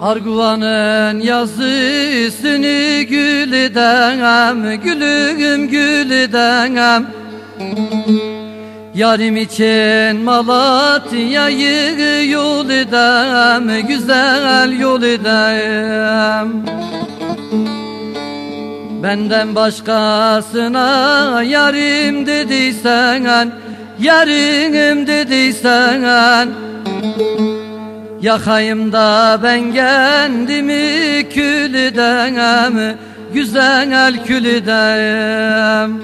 Arguvanın yazısını gül edem Gülüm gül edem Yarim için Malatya'yı yol edem Güzel yol edem Benden başkasına yarim dediysen Yarim dediysen Yakayım da ben kendimi kül edem Güzel kül edem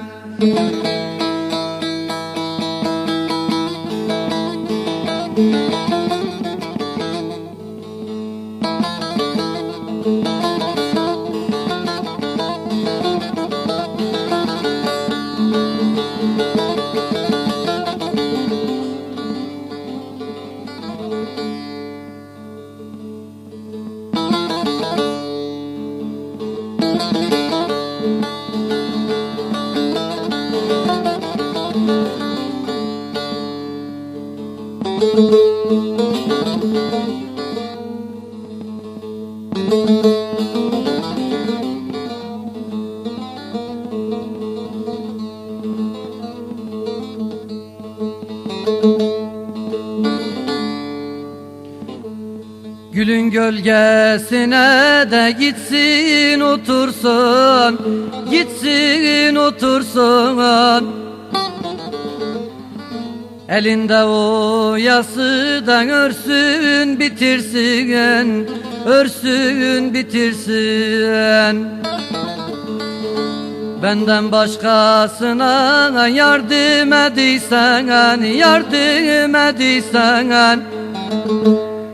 Gülün gölgesine de gitsin otursun Gitsin otursun Elinde o yasıdan örsün bitirsin Örsün bitirsin. Benden başkasına yardım ediysen Yardım ediysen.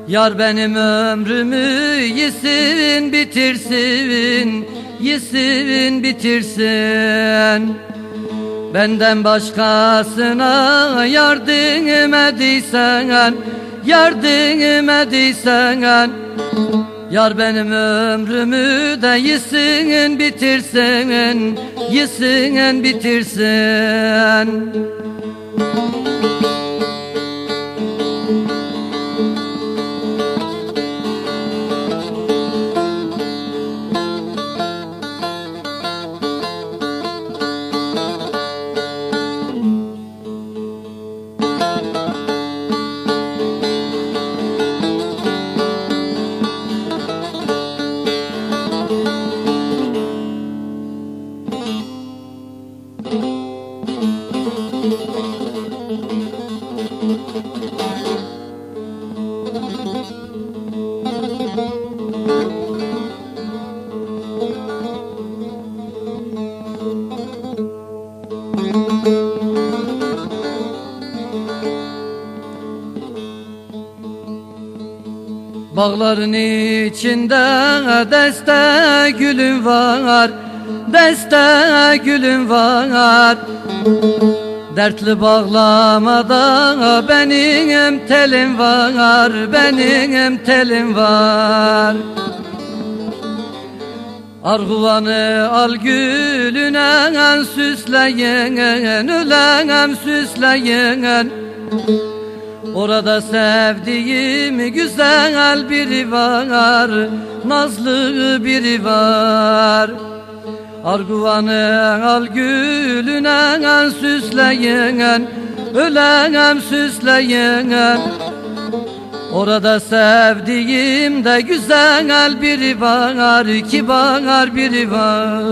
Yar benim ömrümü yesin bitirsin Yesin bitirsin Benden başkasına yardım ediysen Yardım ediysen Yar benim ömrümü de yesin bitirsin Yesin bitirsin Bağların içinde deste gülüm var Deste gülüm var. Dertli bağlamada benim telim var Benim telim var. Arguvanı al gülüne süsleyin Ülenem süsleyin Orada sevdiğim güzel biri var Nazlı biri var. Arguvanı al gülüne süsleyin Ölenem süsleyin Orada sevdiğim de güzel biri var Kibar biri var